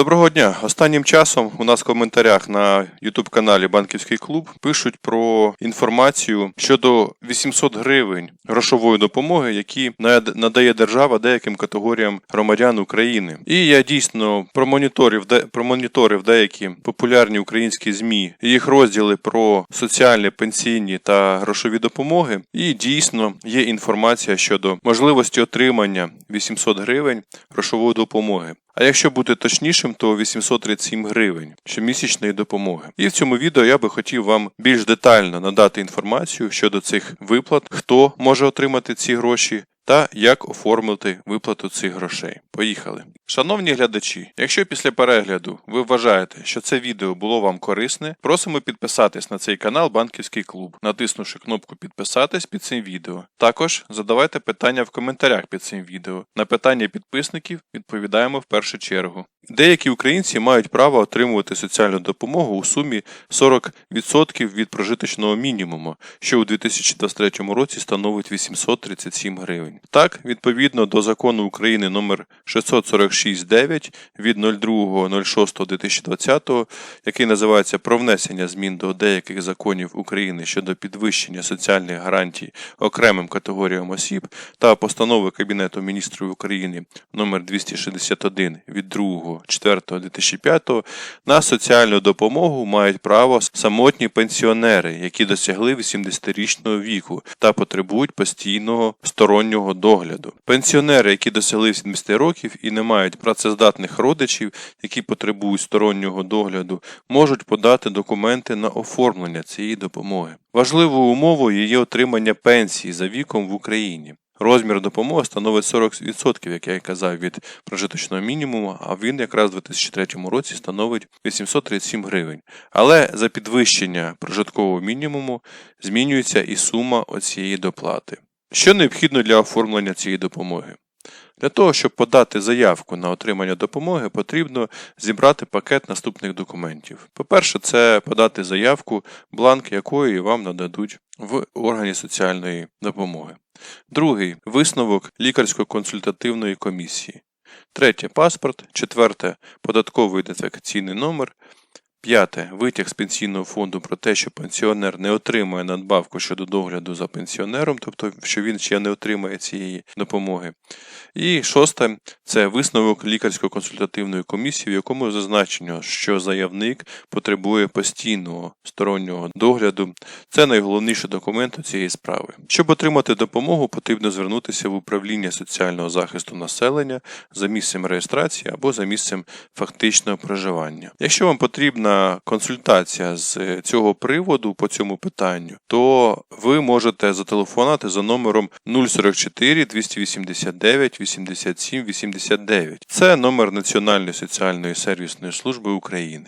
Доброго дня. Останнім часом у нас в коментарях на YouTube каналі Банківський клуб пишуть про інформацію щодо 800 гривень грошової допомоги, які надає держава деяким категоріям громадян України. І я дійсно промоніторив, промоніторив деякі популярні українські змі, їх розділи про соціальні, пенсійні та грошові допомоги. І дійсно є інформація щодо можливості отримання 800 гривень грошової допомоги. А якщо бути точнішим, то 837 гривень щомісячної допомоги. І в цьому відео я би хотів вам більш детально надати інформацію щодо цих виплат, хто може отримати ці гроші. Та як оформити виплату цих грошей. Поїхали. Шановні глядачі, якщо після перегляду ви вважаєте, що це відео було вам корисне, просимо підписатись на цей канал Банківський клуб, натиснувши кнопку підписатись під цим відео. Також задавайте питання в коментарях під цим відео. На питання підписників відповідаємо в першу чергу. Деякі українці мають право отримувати соціальну допомогу у сумі 40% від прожиточного мінімуму, що у 2023 році становить 837 гривень. Так, відповідно до закону України номер 646.9 від 02.06.2020, який називається про внесення змін до деяких законів України щодо підвищення соціальних гарантій окремим категоріям осіб та постанови Кабінету міністрів України номер 261 від 2.04.2005 на соціальну допомогу мають право самотні пенсіонери, які досягли 80-річного віку та потребують постійного стороннього догляду. Пенсіонери, які досягли 70 років і не мають працездатних родичів, які потребують стороннього догляду, можуть подати документи на оформлення цієї допомоги. Важливою умовою є отримання пенсії за віком в Україні. Розмір допомоги становить 40%, як я і казав, від прожиточного мінімуму, а він якраз у 2003 році становить 837 гривень. Але за підвищення прожиткового мінімуму змінюється і сума оцієї доплати. Що необхідно для оформлення цієї допомоги? Для того, щоб подати заявку на отримання допомоги, потрібно зібрати пакет наступних документів. По-перше, це подати заявку, бланк якої вам нададуть в органі соціальної допомоги. Другий висновок лікарсько-консультативної комісії. Третє паспорт. Четверте податковий ідентифікаційний номер. П'яте витяг з пенсійного фонду про те, що пенсіонер не отримує надбавку щодо догляду за пенсіонером, тобто що він ще не отримає цієї допомоги. І шосте це висновок лікарсько-консультативної комісії, в якому зазначено, що заявник потребує постійного стороннього догляду. Це найголовніший документ у цієї справи. Щоб отримати допомогу, потрібно звернутися в управління соціального захисту населення за місцем реєстрації або за місцем фактичного проживання. Якщо вам потрібна консультація з цього приводу по цьому питанню, то ви можете зателефонувати за номером 044 289 87 89. Це номер Національної соціальної сервісної служби України.